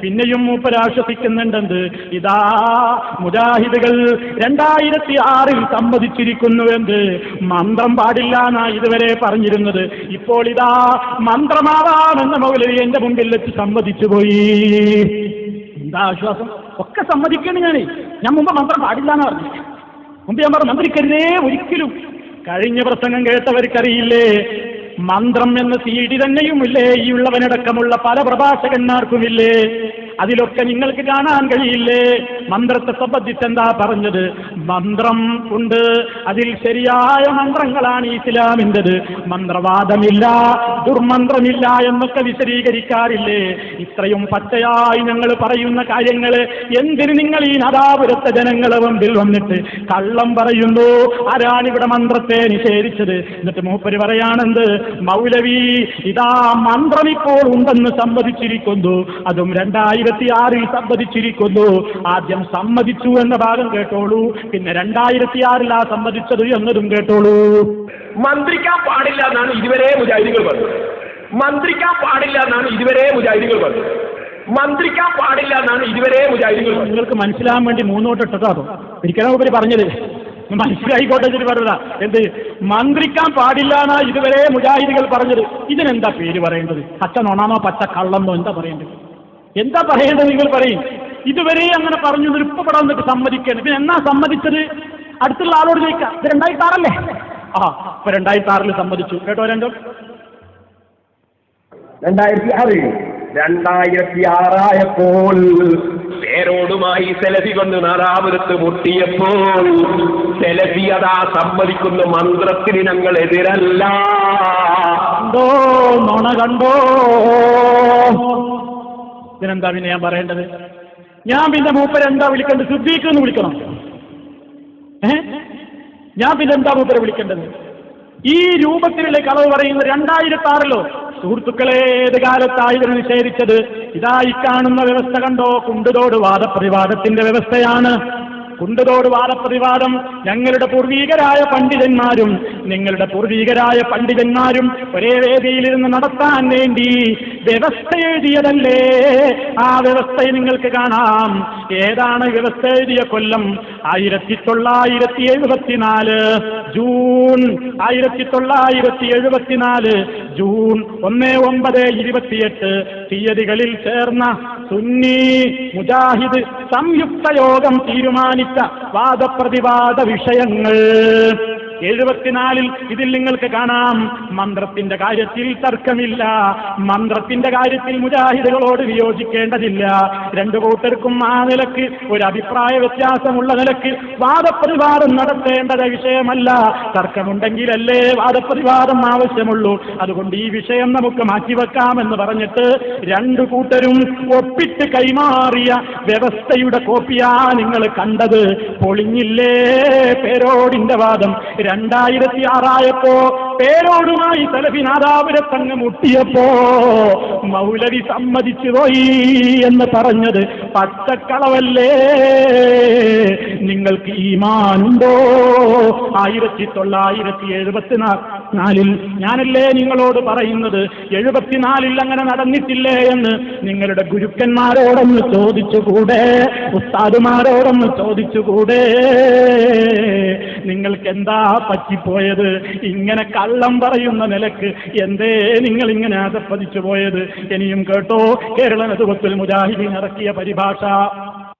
പിന്നെയും മൂപ്പരാശ്വസിക്കുന്നുണ്ടെന്ത് ഇതാ മുജാഹിദുകൾ രണ്ടായിരത്തി ആറിൽ സമ്മതിച്ചിരിക്കുന്നുവെന്ന് മന്ത്രം പാടില്ല എന്നാ ഇതുവരെ പറഞ്ഞിരുന്നത്. ഇപ്പോൾ ഇതാ മന്ത്രമാവാമെന്ന മൗലവി എന്റെ മുമ്പിൽ വെച്ച് സമ്മതിച്ചു പോയി എന്താ ആശ്വാസം? ഒക്കെ സമ്മതിക്കണം ഞാനേ. ഞാൻ മുമ്പ് മന്ത്രം പാടില്ല എന്ന് പറഞ്ഞു മുമ്പ് ഞാൻ പറഞ്ഞു മന്ത്രിക്കരുതേ ഒരിക്കലും കഴിഞ്ഞ പ്രസംഗം കേട്ടവർക്കറിയില്ലേ? മന്ത്രം എന്ന സീഡി തന്നെയുമില്ലേ? ഈ ഉള്ളവനടക്കമുള്ള പല പ്രഭാഷകന്മാർക്കുമില്ലേ? അതിലൊക്കെ നിങ്ങൾക്ക് കാണാൻ കഴിയില്ലേ? മന്ത്രത്തെ സംബന്ധിച്ച് എന്താ പറഞ്ഞത്? മന്ത്രം ഉണ്ട്. അതിൽ ശരിയായ മന്ത്രങ്ങളാണ് ഇസ്ലാമിന്റെത്. മന്ത്രവാദമില്ല ദുർമന്ത്രമില്ല എന്നൊക്കെ വിശദീകരിക്കാറില്ലേ? ഇത്രയും പച്ചയായി ഞങ്ങൾ പറയുന്ന കാര്യങ്ങൾ എന്തിന് നിങ്ങൾ ഈ നദാപുരത്തെ ജനങ്ങളെ മുമ്പിൽ വന്നിട്ട് കള്ളം പറയുന്നു? ആരാണിവിടെ മന്ത്രത്തെ നിഷേധിച്ചത്? എന്നിട്ട് മൂപ്പര് പറയാണെന്ത് മൗലവി ഇതാ മന്ത്രം ഇപ്പോൾ ഉണ്ടെന്ന് സമ്മതിച്ചിരിക്കുന്നു. അതും രണ്ടായിരത്തി ആറിൽ സമ്മതിച്ചിരിക്കുന്നു. ആദ്യം സമ്മതിച്ചു എന്ന ഭാഗം കേട്ടോളൂ. പിന്നെ രണ്ടായിരത്തി ആറിൽ ആ സമ്മതിച്ചത് എന്നതും കേട്ടോളൂ. മന്ത്രിക്കാൻ പാടില്ല എന്നാണ് ഇതുവരെ മുജാഹിദികൾ പറഞ്ഞത്. മന്ത്രിക്കാൻ പാടില്ല എന്നാണ് ഇതുവരെ മുജാഹിദികൾ പറഞ്ഞത്. മന്ത്രിക്കാൻ പാടില്ല എന്നാണ് ഇതുവരെ മുജാഹിദികൾ നിങ്ങൾക്ക് മനസ്സിലാകാൻ വേണ്ടി മൂന്നോട്ട് ഇട്ടതാണോ ഒരിക്കലും ഉപരി പറഞ്ഞത്. മനസ്സിലായിക്കോട്ടെ ശരി പറഞ്ഞതാ. എന്ത്? മന്ത്രിക്കാൻ പാടില്ല എന്നാ ഇതുവരെ മുജാഹിദികൾ പറഞ്ഞത്. ഇതിനെന്താ പേര് പറയേണ്ടത്? പച്ച നൊണാണോ പച്ച കള്ളന്നോ എന്താ പറയേണ്ടത്? എന്താ പറയേണ്ടത് നിങ്ങൾ പറയും? ഇതുവരെ അങ്ങനെ പറഞ്ഞു നിൽപ്പപ്പെടാൻ ഇവിടെ വന്നിട്ട് സമ്മതിക്കണം പിന്നെ എന്നാ സമ്മതിച്ചത്? അടുത്തുള്ള ആളോട് ചോദിക്കാം. ഇത് രണ്ടായിരത്തി ആറല്ലേ ആ ഇപ്പൊ രണ്ടായിരത്തി ആറിൽ സമ്മതിച്ചു. കേട്ടോ രണ്ടോ? രണ്ടായിരത്തി ആറ് രണ്ടായിരത്തി ആറായപ്പോൾ പേരോടുമായി സെലഫി കൊണ്ട് നാദാപുരത്ത് മുട്ടിയപ്പോൾ സെലഫി അതാ സമ്മതിക്കുന്ന മന്ത്രത്തിന് ഞങ്ങൾ എതിരല്ല. കണ്ടോ നുണ കണ്ടോ? ഇതിനെന്താ പിന്നെ ഞാൻ പറയേണ്ടത്? ഞാൻ പിന്നെ മൂപ്പരെ എന്താ വിളിക്കേണ്ടത്? സിദ്ദീഖ് എന്ന് വിളിക്കണം. ഞാൻ പിന്നെ എന്താ മൂപ്പരെ വിളിക്കേണ്ടത്? ഈ രൂപത്തിലുള്ള കളവ് പറയുന്നത് രണ്ടായിരത്തി ആറിലോ സുഹൃത്തുക്കളെ ഏത് കാലത്തായിരുന്നു നിഷേധിച്ചത്? ഇതായി കാണുന്ന വ്യവസ്ഥ കണ്ടോ? കുണ്ടുതോട് വാദപ്രതിവാദത്തിന്റെ വ്യവസ്ഥയാണ്. കുണ്ടുതോട് വാദപ്രതിവാദം ഞങ്ങളുടെ പൂർവീകരായ പണ്ഡിതന്മാരും നിങ്ങളുടെ പൂർവീകരായ പണ്ഡിതന്മാരും ഒരേ വേദിയിലിരുന്ന് നടത്താൻ വേണ്ടി വ്യവസ്ഥ എഴുതിയതല്ലേ? ആ വ്യവസ്ഥയെ നിങ്ങൾക്ക് കാണാം. ഏതാണ് വ്യവസ്ഥ എഴുതിയ കൊല്ലം? ആയിരത്തി തൊള്ളായിരത്തി എഴുപത്തിനാല് ജൂൺ ആയിരത്തി തൊള്ളായിരത്തി എഴുപത്തിനാല് ജൂൺ ഒന്ന് ഒമ്പത് ഇരുപത്തിയെട്ട്. തീയതികളിൽ ചേർന്ന സുന്നി മുജാഹിദ് സംയുക്ത യോഗം തീരുമാനിച്ച വാദപ്രതിവാദ വിഷയങ്ങൾ. എഴുപത്തിനാലിൽ ഇതിൽ നിങ്ങൾക്ക് കാണാം. മന്ത്രത്തിന്റെ കാര്യത്തിൽ തർക്കമില്ല. മന്ത്രത്തിന്റെ കാര്യത്തിൽ മുജാഹിദുകളോട് വിയോജിക്കേണ്ടതില്ല. രണ്ടു കൂട്ടർക്കും ആ നിലയ്ക്ക് ഒരു അഭിപ്രായ വ്യത്യാസമുള്ള നിലയ്ക്ക് വാദപ്രതിവാദം നടത്തേണ്ടത് വിഷയമല്ല. തർക്കമുണ്ടെങ്കിലല്ലേ വാദപ്രതിവാദം ആവശ്യമുള്ളൂ. അതുകൊണ്ട് ഈ വിഷയം നമുക്ക് മാറ്റിവെക്കാമെന്ന് പറഞ്ഞിട്ട് രണ്ടു കൂട്ടരും ഒപ്പിട്ട് കൈമാറിയ വ്യവസ്ഥയുടെ കോപ്പിയാ നിങ്ങൾ കണ്ടത്. പൊളിഞ്ഞില്ലേ പേരോടിന്റെ വാദം? രണ്ടായിരത്തി ആറായപ്പോ പേരോടുമായി തലഫിനാദാപുരത്തങ്ങ് മുട്ടിയപ്പോ മൗലവി സമ്മതിച്ചു പോയി എന്ന് പറഞ്ഞത് പച്ചക്കളവല്ലേ? നിങ്ങൾക്ക് ഈമാനുണ്ടോ? ആയിരത്തി തൊള്ളായിരത്തി എഴുപത്തിനാലിൽ ഞാനല്ലേ നിങ്ങളോട് പറയുന്നത്? എഴുപത്തിനാലിൽ അങ്ങനെ നടന്നിട്ടില്ലേ എന്ന് നിങ്ങളുടെ ഗുരുക്കന്മാരോടൊന്ന് ചോദിച്ചുകൂടെ? ഉസ്താദുമാരോടൊന്ന് ചോദിച്ചുകൂടെ? നിങ്ങൾക്ക് എന്താ പറ്റിപ്പോയത്? ഇങ്ങനെ കള്ളം പറയുന്ന നിലയ്ക്ക് എന്തേ നിങ്ങൾ ഇങ്ങനെ അതപ്പതിച്ചു പോയത് ഇനിയും കേട്ടോ കേരള നെതുവത്തിൽ മുജാഹിദീൻ ഇറക്കിയ പരിഭാഷ.